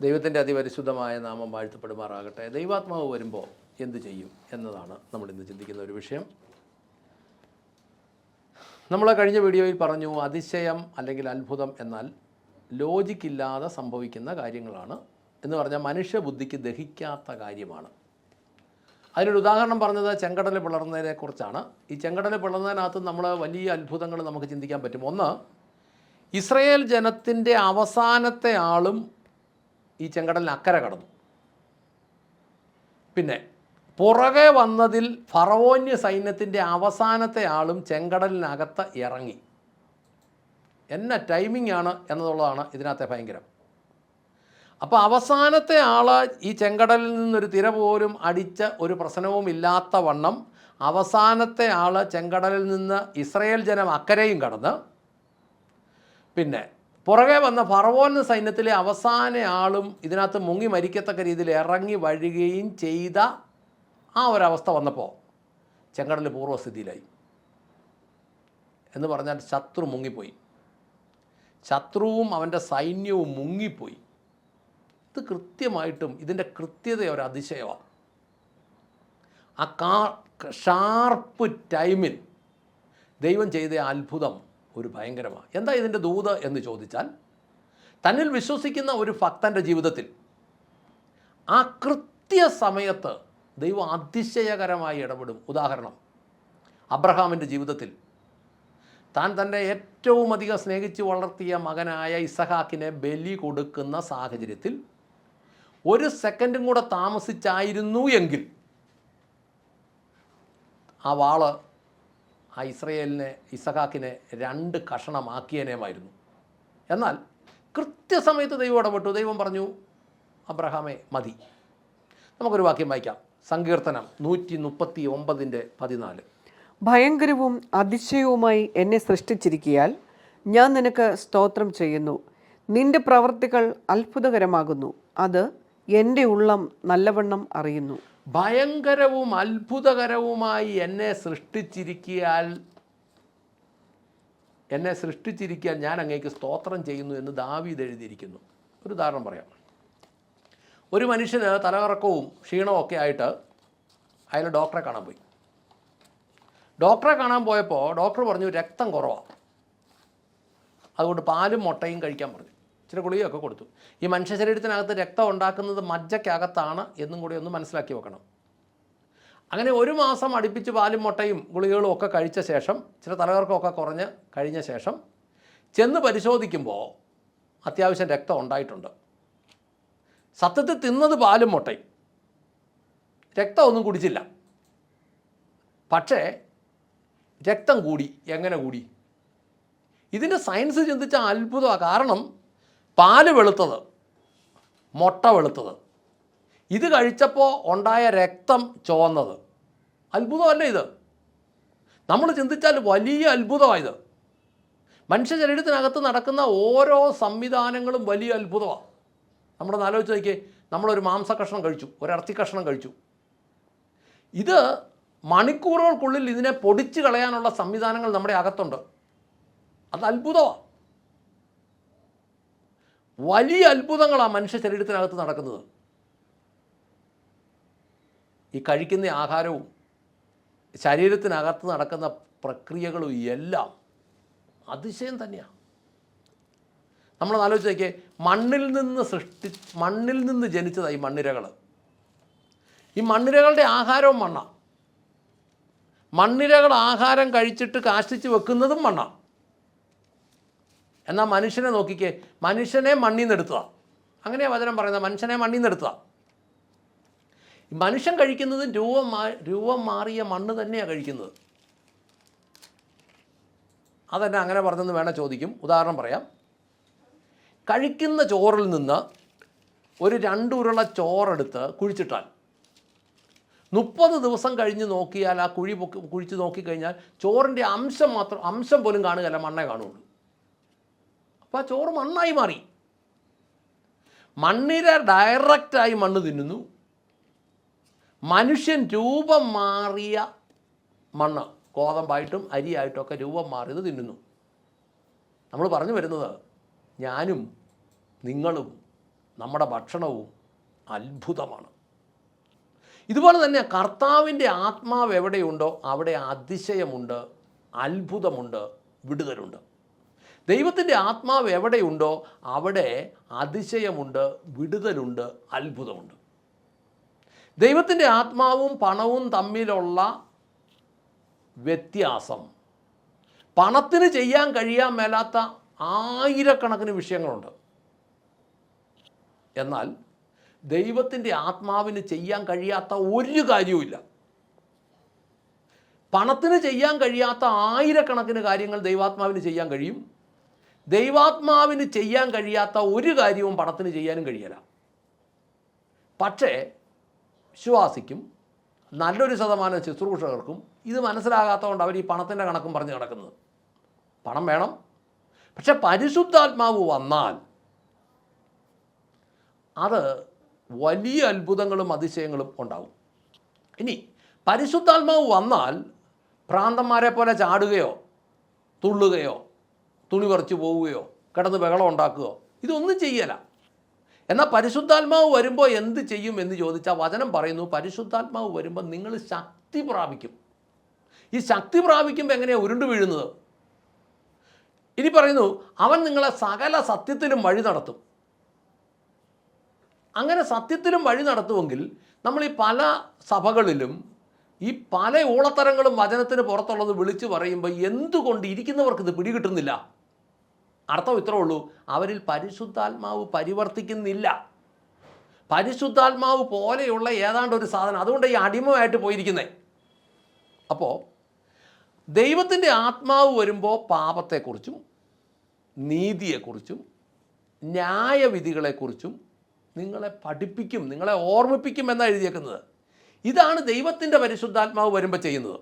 ദൈവത്തിന്റെ അതിപരിശുദ്ധമായ നാമം വാഴ്ത്തപ്പെടുമാറാകട്ടെ. ദൈവാത്മാവ് വരുമ്പോൾ എന്ത് ചെയ്യും എന്നതാണ് നമ്മൾ ഇന്ന് ചിന്തിക്കുന്ന ഒരു വിഷയം. നമ്മൾ കഴിഞ്ഞ വീഡിയോയിൽ പറഞ്ഞു അതിശയം അല്ലെങ്കിൽ അത്ഭുതം എന്നാൽ ലോജിക്കില്ലാതെ സംഭവിക്കുന്ന കാര്യങ്ങളാണ് എന്ന് പറഞ്ഞാൽ മനുഷ്യബുദ്ധിക്ക് ദഹിക്കാത്ത കാര്യമാണ്. അതിനൊരു ഉദാഹരണം പറഞ്ഞത് ചെങ്കടൽ പിളർന്നതിനെ കുറിച്ചാണ്. ഈ ചെങ്കടൽ പിളർന്നതിനകത്ത് നമ്മൾ വലിയ അത്ഭുതങ്ങൾ നമുക്ക് ചിന്തിക്കാൻ പറ്റും. ഒന്ന് ഇസ്രയേൽ ജനത്തിന്റെ അവസാനത്തെ ആളും ഈ ചെങ്കടലിന് അക്കരെ കടന്നു. പിന്നെ പുറകെ വന്നതിൽ ഫറവോന്യ സൈന്യത്തിന്റെ അവസാനത്തെ ആളും ചെങ്കടലിനകത്ത് ഇറങ്ങി. എന്ന ടൈമിംഗ് ആണ് എന്നതുള്ളതാണ് ഇതിനകത്തെ ഭയങ്കരം. അപ്പോൾ അവസാനത്തെ ആൾ ഈ ചെങ്കടലിൽ നിന്നൊരു തിര പോലും അടിച്ച ഒരു പ്രശ്നവും ഇല്ലാത്ത വണ്ണം അവസാനത്തെ ആൾ ചെങ്കടലിൽ നിന്ന് ഇസ്രയേൽ ജനം അക്കരയും കടന്ന്. പിന്നെ പുറകെ വന്ന ഫറവോന്റെ സൈന്യത്തിലെ അവസാന ആളും ഇതിനകത്ത് മുങ്ങി മരിക്കത്തക്ക രീതിയിൽ ഇറങ്ങി വഴുകയും ചെയ്ത ആ ഒരവസ്ഥ വന്നപ്പോൾ ചെങ്കടൽ പൂർവസ്ഥിതിയിലായി എന്ന് പറഞ്ഞാൽ ശത്രു മുങ്ങിപ്പോയി. ശത്രുവും അവന്റെ സൈന്യവും മുങ്ങിപ്പോയി. ഇത് കൃത്യമായിട്ടും ഇതിന്റെ കൃത്യത ഒരു അതിശയമാണ് ആ കാ ഷാർപ്പ് ടൈമിൽ ദൈവം ചെയ്ത അത്ഭുതം ഒരു ഭയങ്കരമാണ് എന്താ ഇതിന്റെ ദൂത് എന്ന് ചോദിച്ചാൽ തന്നിൽ വിശ്വസിക്കുന്ന ഒരു ഭക്തന്റെ ജീവിതത്തിൽ ആ കൃത്യസമയത്ത് ദൈവം അതിശയകരമായി ഇടപെടും. ഉദാഹരണം അബ്രഹാമിന്റെ ജീവിതത്തിൽ താൻ തന്റെ ഏറ്റവും അധികം സ്നേഹിച്ച് വളർത്തിയ മകനായ ഇസഹാക്കിനെ ബലി കൊടുക്കുന്ന സാഹചര്യത്തിൽ ഒരു സെക്കൻഡും കൂടെ താമസിച്ചായിരുന്നു എങ്കിൽ ആ വാൾ ആ ഇസ്രയേലിനെ ഇസഹാക്കിനെ രണ്ട് കഷണമാക്കിയനേമായിരുന്നു എന്നാൽ കൃത്യസമയത്ത് ദൈവം ഇടപെട്ടു. ദൈവം പറഞ്ഞു അബ്രഹാമെ മതി. നമുക്കൊരു വാക്യം വായിക്കാം. സങ്കീർത്തനം നൂറ്റി മുപ്പത്തി ഒമ്പതിന്റെ പതിനാല്. ഭയങ്കരവും അതിശയവുമായി എന്നെ സൃഷ്ടിച്ചിരിക്കിയാൽ ഞാൻ നിനക്ക് സ്തോത്രം ചെയ്യുന്നു. നിന്റെ പ്രവർത്തികൾ അത്ഭുതകരമാകുന്നു. അത് എന്റെ ഉള്ളം നല്ലവണ്ണം അറിയുന്നു. ഭയങ്കരവും അത്ഭുതകരവുമായി എന്നെ സൃഷ്ടിച്ചിരിക്കിയാൽ എന്നെ സൃഷ്ടിച്ചിരിക്കാൻ ഞാൻ അങ്ങേക്ക് സ്തോത്രം ചെയ്യുന്നു എന്ന് ദാവീദ് എഴുതിയിരിക്കുന്നു. ഒരു ഉദാഹരണം പറയാം. ഒരു മനുഷ്യന് തലകറക്കവും ക്ഷീണവും ഒക്കെ ആയിട്ട് അയാൾ ഡോക്ടറെ കാണാൻ പോയി. ഡോക്ടറെ കാണാൻ പോയപ്പോൾ ഡോക്ടർ പറഞ്ഞു രക്തം കുറവാണ് അതുകൊണ്ട് പാലും മുട്ടയും കഴിക്കാൻ പറഞ്ഞു. ഇച്ചിരി ഗുളികയൊക്കെ കൊടുത്തു. ഈ മനുഷ്യ ശരീരത്തിനകത്ത് രക്തം ഉണ്ടാക്കുന്നത് മജ്ജയ്ക്കകത്താണ് എന്നും കൂടി ഒന്ന് മനസ്സിലാക്കി വെക്കണം. അങ്ങനെ ഒരു മാസം അടുപ്പിച്ച് പാലും മുട്ടയും ഗുളികകളും ഒക്കെ കഴിച്ച ശേഷം ചില തലകർക്കമൊക്കെ കുറഞ്ഞ് കഴിഞ്ഞ ശേഷം ചെന്ന് പരിശോധിക്കുമ്പോൾ അത്യാവശ്യം രക്തം ഉണ്ടായിട്ടുണ്ട്. സത്യത്തിൽ തിന്നത് പാലും മുട്ടയും. രക്തമൊന്നും കുടിച്ചില്ല. പക്ഷേ രക്തം കൂടി എങ്ങനെ കൂടി? ഇതിന്റെ സയൻസ് ചിന്തിച്ച അത്ഭുതമാണ് കാരണം പാൽ വെളുത്തത് മുട്ട വെളുത്തത്. ഇത് കഴിച്ചപ്പോൾ ഉണ്ടായ രക്തം ചുവന്നത്. അത്ഭുതമല്ല ഇത്? നമ്മൾ ചിന്തിച്ചാൽ വലിയ അത്ഭുതമായത് മനുഷ്യ ശരീരത്തിനകത്ത് നടക്കുന്ന ഓരോ സംവിധാനങ്ങളും വലിയ അത്ഭുതമാണ് നമ്മളൊന്ന് ആലോചിച്ച് നോക്കിയേ നമ്മളൊരു മാംസ കഷ്ണം കഴിച്ചു ഒരു കഷ്ണം കഴിച്ചു. ഇത് മണിക്കൂറുകൾക്കുള്ളിൽ ഇതിനെ പൊടിച്ച് കളയാനുള്ള സംവിധാനങ്ങൾ നമ്മുടെ അകത്തുണ്ട്. അത് അത്ഭുതമാണ് വലിയ അത്ഭുതങ്ങളാണ് മനുഷ്യ ശരീരത്തിനകത്ത് നടക്കുന്നത്. ഈ കഴിക്കുന്ന ആഹാരവും ശരീരത്തിനകത്ത് നടക്കുന്ന പ്രക്രിയകളും എല്ലാം അതിശയം തന്നെയാണ് നമ്മൾ ആലോചിച്ച് നോക്കിയേ മണ്ണിൽ നിന്ന് സൃഷ്ടി മണ്ണിൽ നിന്ന് ജനിച്ചതാണ് ഈ മണ്ണിരകൾ. ഈ മണ്ണിരകളുടെ ആഹാരവും മണ്ണാണ് മണ്ണിരകൾ ആഹാരം കഴിച്ചിട്ട് കാഷ്ടിച്ച് വെക്കുന്നതും മണ്ണാണ് എന്നാൽ മനുഷ്യനെ നോക്കിക്കേ. മനുഷ്യനെ മണ്ണിൽ നിന്ന് എടുത്തുക അങ്ങനെയാണ് വചനം പറയുന്നത്. മനുഷ്യനെ മണ്ണിൽ നിന്ന് എടുത്തുക മനുഷ്യൻ കഴിക്കുന്നത് രൂപം മാ രൂപം മാറിയ മണ്ണ് തന്നെയാണ് കഴിക്കുന്നത്. അതെന്നെ അങ്ങനെ പറഞ്ഞെന്ന് വേണേൽ ചോദിക്കും. ഉദാഹരണം പറയാം. കഴിക്കുന്ന ചോറിൽ നിന്ന് ഒരു രണ്ടുരുള ചോറെടുത്ത് കുഴിച്ചിട്ടാൽ മുപ്പത് ദിവസം കഴിഞ്ഞ് നോക്കിയാൽ ആ കുഴി കുഴിച്ച് നോക്കിക്കഴിഞ്ഞാൽ ചോറിന്റെ അംശം മാത്രം അംശം പോലും കാണുകയല്ല മണ്ണേ കാണുള്ളൂ അപ്പോൾ ആ ചോറ് മണ്ണായി മാറി. മണ്ണിര ഡയറക്റ്റായി മണ്ണ് തിന്നുന്നു. മനുഷ്യൻ രൂപം മാറിയ മണ്ണ് ഗോതമ്പായിട്ടും അരിയായിട്ടും ഒക്കെ രൂപം മാറിയത് തിന്നുന്നു. നമ്മൾ പറഞ്ഞു വരുന്നത് ഞാനും നിങ്ങളും നമ്മുടെ ഭക്ഷണവും അത്ഭുതമാണ്. ഇതുപോലെ തന്നെ കർത്താവിന്റെ ആത്മാവ് എവിടെയുണ്ടോ അവിടെ അതിശയമുണ്ട് അത്ഭുതമുണ്ട് വിടുതലുണ്ട്. ദൈവത്തിന്റെ ആത്മാവ് എവിടെയുണ്ടോ അവിടെ അതിശയമുണ്ട് വിടുതലുണ്ട് അത്ഭുതമുണ്ട്. ദൈവത്തിന്റെ ആത്മാവും പണവും തമ്മിലുള്ള വ്യത്യാസം. പണത്തിന് ചെയ്യാൻ കഴിയാൻ മേലാത്ത ആയിരക്കണക്കിന് വിഷയങ്ങളുണ്ട്. എന്നാൽ ദൈവത്തിന്റെ ആത്മാവിന് ചെയ്യാൻ കഴിയാത്ത ഒരു കാര്യവുമില്ല. പണത്തിന് ചെയ്യാൻ കഴിയാത്ത ആയിരക്കണക്കിന് കാര്യങ്ങൾ ദൈവാത്മാവിന് ചെയ്യാൻ കഴിയും. ദൈവാത്മാവിന് ചെയ്യാൻ കഴിയാത്ത ഒരു കാര്യവും പണത്തിന് ചെയ്യാനും കഴിയല. പക്ഷേ വിശ്വാസിക്കും നല്ലൊരു ശതമാനം ശുശ്രൂഷകർക്കും ഇത് മനസ്സിലാകാത്തതുകൊണ്ട് അവർ ഈ പണത്തിന്റെ കണക്കും പറഞ്ഞ് കിടക്കുന്നത് പണം വേണം. പക്ഷെ പരിശുദ്ധാത്മാവ് വന്നാൽ അത് വലിയ അത്ഭുതങ്ങളും അതിശയങ്ങളും ഉണ്ടാവും. ഇനി പരിശുദ്ധാത്മാവ് വന്നാൽ ഭ്രാന്തന്മാരെ പോലെ ചാടുകയോ തുള്ളുകയോ തുണി പറിച്ചു പോവുകയോ കിടന്ന് ബഹളം ഉണ്ടാക്കുകയോ ഇതൊന്നും ചെയ്യല. എന്നാൽ പരിശുദ്ധാത്മാവ് വരുമ്പോൾ എന്ത് ചെയ്യും എന്ന് ചോദിച്ചാൽ വചനം പറയുന്നു പരിശുദ്ധാത്മാവ് വരുമ്പോൾ നിങ്ങൾ ശക്തി പ്രാപിക്കും. ഈ ശക്തി പ്രാപിക്കുമ്പോൾ എങ്ങനെയാണ് ഉരുണ്ടു വീഴുന്നത്? ഇനി പറയുന്നു അവൻ നിങ്ങളെ സകല സത്യത്തിലും വഴി നടത്തും. അങ്ങനെ സത്യത്തിലും വഴി നടത്തുമെങ്കിൽ നമ്മൾ ഈ പല സഭകളിലും ഈ പല ഊളത്തരങ്ങളും വചനത്തിന് പുറത്തുള്ളത് വിളിച്ചു പറയുമ്പോൾ എന്തുകൊണ്ട് ഇരിക്കുന്നവർക്ക് ഇത് പിടികിട്ടുന്നില്ല? അർത്ഥം ഇത്രേ ഉള്ളൂ. അവരിൽ പരിശുദ്ധാത്മാവ് പരിവർത്തിക്കുന്നില്ല. പരിശുദ്ധാത്മാവ് പോലെയുള്ള ഏതാണ്ട് ഒരു സാധനം. അതുകൊണ്ട് ഈ അടിമയായിട്ട് പോയിരിക്കുന്നത് അപ്പോൾ ദൈവത്തിന്റെ ആത്മാവ് വരുമ്പോൾ പാപത്തെക്കുറിച്ചും നീതിയെക്കുറിച്ചും ന്യായവിധികളെക്കുറിച്ചും നിങ്ങളെ പഠിപ്പിക്കും നിങ്ങളെ ഓർമ്മിപ്പിക്കും എന്നാണ് എഴുതിയേക്കുന്നത്. ഇതാണ് ദൈവത്തിന്റെ പരിശുദ്ധാത്മാവ് വരുമ്പോൾ ചെയ്യുന്നത്.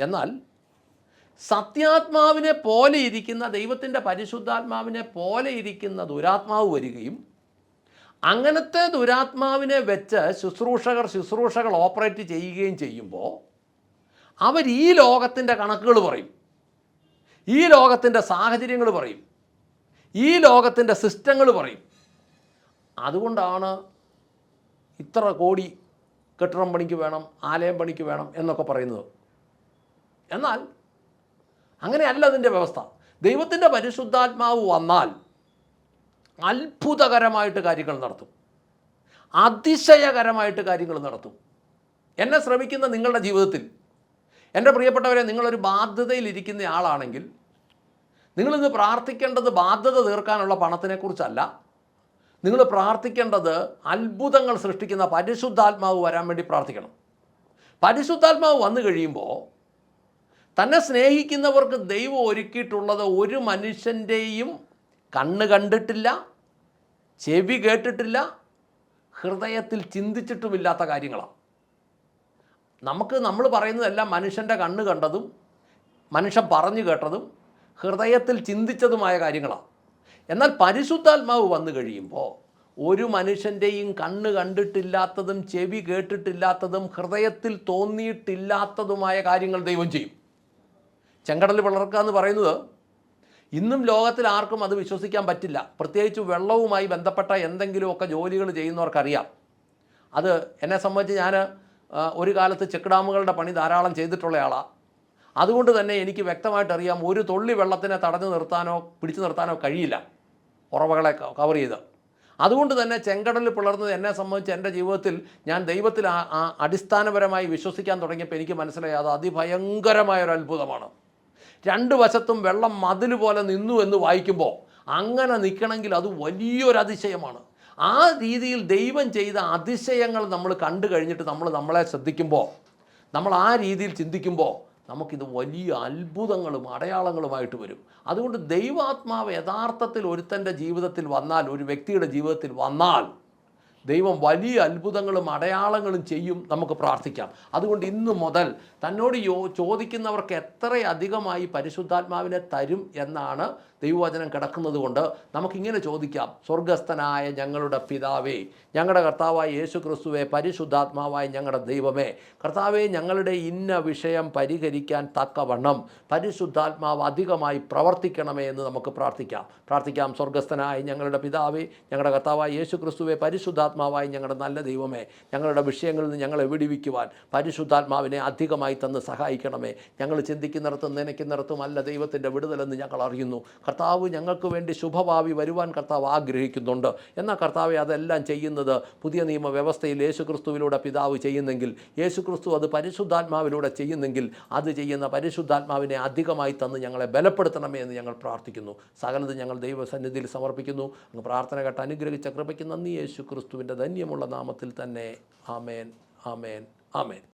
എന്നാൽ സത്യാത്മാവിനെ പോലെ ഇരിക്കുന്ന ദൈവത്തിന്റെ പരിശുദ്ധാത്മാവിനെ പോലെ ഇരിക്കുന്ന ദുരാത്മാവ് വരികയും അങ്ങനത്തെ ദുരാത്മാവിനെ വെച്ച് ശുശ്രൂഷകർ ശുശ്രൂഷകൾ ഓപ്പറേറ്റ് ചെയ്യുകയും ചെയ്യുമ്പോൾ അവർ ഈ ലോകത്തിന്റെ കണക്കുകൾ പറയും. ഈ ലോകത്തിന്റെ സാഹചര്യങ്ങൾ പറയും. ഈ ലോകത്തിന്റെ സിസ്റ്റങ്ങൾ പറയും. അതുകൊണ്ടാണ് ഇത്ര കോടി കെട്ടിടം പണിക്ക് വേണം ആലയം പണിക്ക് വേണം എന്നൊക്കെ പറയുന്നത്. എന്നാൽ അങ്ങനെയല്ല അതിന്റെ വ്യവസ്ഥ. ദൈവത്തിന്റെ പരിശുദ്ധാത്മാവ് വന്നാൽ അത്ഭുതകരമായിട്ട് കാര്യങ്ങൾ നടത്തും. അതിശയകരമായിട്ട് കാര്യങ്ങൾ നടത്തും. എന്നെ ശ്രമിക്കുന്ന നിങ്ങളുടെ ജീവിതത്തിൽ എന്റെ പ്രിയപ്പെട്ടവരെ നിങ്ങളൊരു ബാധ്യതയിലിരിക്കുന്ന ആളാണെങ്കിൽ നിങ്ങളിന്ന് പ്രാർത്ഥിക്കേണ്ടത് ബാധ്യത തീർക്കാനുള്ള പണത്തിനെക്കുറിച്ചല്ല. നിങ്ങൾ പ്രാർത്ഥിക്കേണ്ടത് അത്ഭുതങ്ങൾ സൃഷ്ടിക്കുന്ന പരിശുദ്ധാത്മാവ് വരാൻ വേണ്ടി പ്രാർത്ഥിക്കണം. പരിശുദ്ധാത്മാവ് വന്നു കഴിയുമ്പോൾ തന്നെ സ്നേഹിക്കുന്നവർക്ക് ദൈവം ഒരുക്കിയിട്ടുള്ളത് ഒരു മനുഷ്യന്റെയും കണ്ണ് കണ്ടിട്ടില്ല ചെവി കേട്ടിട്ടില്ല ഹൃദയത്തിൽ ചിന്തിച്ചിട്ടുമില്ലാത്ത കാര്യങ്ങളാണ് നമുക്ക് നമ്മൾ പറയുന്നതെല്ലാം മനുഷ്യന്റെ കണ്ണ് കണ്ടതും മനുഷ്യൻ പറഞ്ഞു കേട്ടതും ഹൃദയത്തിൽ ചിന്തിച്ചതുമായ കാര്യങ്ങളാണ് എന്നാൽ പരിശുദ്ധാത്മാവ് വന്നു കഴിയുമ്പോൾ ഒരു മനുഷ്യന്റെയും കണ്ണ് കണ്ടിട്ടില്ലാത്തതും ചെവി കേട്ടിട്ടില്ലാത്തതും ഹൃദയത്തിൽ തോന്നിയിട്ടില്ലാത്തതുമായ കാര്യങ്ങൾ ദൈവം ചെയ്യും. ചെങ്കടൽ പിളർക്കുക എന്ന് പറയുന്നത് ഇന്നും ലോകത്തിൽ ആർക്കും അത് വിശ്വസിക്കാൻ പറ്റില്ല. പ്രത്യേകിച്ച് വെള്ളവുമായി ബന്ധപ്പെട്ട എന്തെങ്കിലുമൊക്കെ ജോലികൾ ചെയ്യുന്നവർക്കറിയാം. അത് എന്നെ സംബന്ധിച്ച് ഞാൻ ഒരു കാലത്ത് ചെക്ക് ഡാമുകളുടെ പണി ധാരാളം ചെയ്തിട്ടുള്ള ആളാണ് അതുകൊണ്ട് തന്നെ എനിക്ക് വ്യക്തമായിട്ട് അറിയാം ഒരു തുള്ളി വെള്ളത്തിനെ തടഞ്ഞു നിർത്താനോ പിടിച്ചു നിർത്താനോ കഴിയില്ല ഉറവകളെ കവർ ചെയ്ത്. അതുകൊണ്ട് തന്നെ ചെങ്കടൽ പിളർന്നത് എന്നെ സംബന്ധിച്ച് എന്റെ ജീവിതത്തിൽ ഞാൻ ദൈവത്തിൽ അടിസ്ഥാനപരമായി വിശ്വസിക്കാൻ തുടങ്ങിയപ്പോൾ എനിക്ക് മനസ്സിലായി അത് അതിഭയങ്കരമായ ഒരു അത്ഭുതമാണ് രണ്ട് വശത്തും വെള്ളം മതിൽ പോലെ നിന്നു എന്ന് വായിക്കുമ്പോൾ അങ്ങനെ നിൽക്കണമെങ്കിൽ അത് വലിയൊരു അതിശയമാണ്. ആ രീതിയിൽ ദൈവം ചെയ്ത അതിശയങ്ങൾ നമ്മൾ കണ്ടു കഴിഞ്ഞിട്ട് നമ്മൾ നമ്മളെ ശ്രദ്ധിക്കുമ്പോൾ നമ്മൾ ആ രീതിയിൽ ചിന്തിക്കുമ്പോൾ നമുക്കിത് വലിയ അത്ഭുതങ്ങളും അടയാളങ്ങളുമായിട്ട് വരും. അതുകൊണ്ട് ദൈവാത്മാവ് യഥാർത്ഥത്തിൽ ഒരുത്തന്റെ ജീവിതത്തിൽ വന്നാൽ ഒരു വ്യക്തിയുടെ ജീവിതത്തിൽ വന്നാൽ ദൈവം വലിയ അത്ഭുതങ്ങളും അടയാളങ്ങളും ചെയ്യും നമുക്ക് പ്രാർത്ഥിക്കാം. അതുകൊണ്ട് ഇന്നു മുതൽ തന്നോട് യോ ചോദിക്കുന്നവർക്ക് എത്രയധികമായി പരിശുദ്ധാത്മാവിനെ തരും എന്നാണ് ദൈവവചനം കിടക്കുന്നത് കൊണ്ട് നമുക്കിങ്ങനെ ചോദിക്കാം. സ്വർഗസ്ഥനായ ഞങ്ങളുടെ പിതാവേ ഞങ്ങളുടെ കർത്താവായ യേശു ക്രിസ്തുവെ പരിശുദ്ധാത്മാവായ ഞങ്ങളുടെ ദൈവമേ കർത്താവെ ഞങ്ങളുടെ ഇന്ന വിഷയം പരിഹരിക്കാൻ തക്കവണ്ണം പരിശുദ്ധാത്മാവ് അധികമായി പ്രവർത്തിക്കണമേ എന്ന് നമുക്ക് പ്രാർത്ഥിക്കാം. പ്രാർത്ഥിക്കാം സ്വർഗസ്ഥനായ ഞങ്ങളുടെ പിതാവേ ഞങ്ങളുടെ കർത്താവായ യേശു ക്രിസ്തുവെ പരിശുദ്ധാത്മാവായി ഞങ്ങളുടെ നല്ല ദൈവമേ ഞങ്ങളുടെ വിഷയങ്ങളിൽ നിന്ന് ഞങ്ങളെ വിടിവിക്കുവാൻ പരിശുദ്ധാത്മാവിനെ അധികമായി തന്ന് സഹായിക്കണമേ. ഞങ്ങൾ ചിന്തിക്കുന്നിടത്തും നനയ്ക്കുന്നിടത്തും അല്ല ദൈവത്തിന്റെ വിടുതലെന്ന് ഞങ്ങൾ അറിയുന്നു. കർത്താവ് ഞങ്ങൾക്ക് വേണ്ടി ശുഭഭാവി വരുവാൻ കർത്താവ് ആഗ്രഹിക്കുന്നുണ്ട്. എന്നാൽ കർത്താവെ അതെല്ലാം ചെയ്യുന്നത് പുതിയ നിയമ വ്യവസ്ഥയിൽ യേശുക്രിസ്തുവിലൂടെ പിതാവ് ചെയ്യുന്നെങ്കിൽ യേശുക്രിസ്തു അത് പരിശുദ്ധാത്മാവിലൂടെ ചെയ്യുന്നെങ്കിൽ അത് ചെയ്യുന്ന പരിശുദ്ധാത്മാവിനെ അധികമായി തന്ന് ഞങ്ങളെ ബലപ്പെടുത്തണമേ എന്ന് ഞങ്ങൾ പ്രാർത്ഥിക്കുന്നു. സകലത് ഞങ്ങൾ ദൈവസന്നിധിയിൽ സമർപ്പിക്കുന്നു. അങ്ങ് പ്രാർത്ഥന കേട്ട് അനുഗ്രഹിച്ച കൃപയ്ക്ക് നന്ദി. യേശു ക്രിസ്തുവിന്റെ ധന്യമുള്ള നാമത്തിൽ തന്നെ ആമേൻ ആമേൻ ആമേൻ.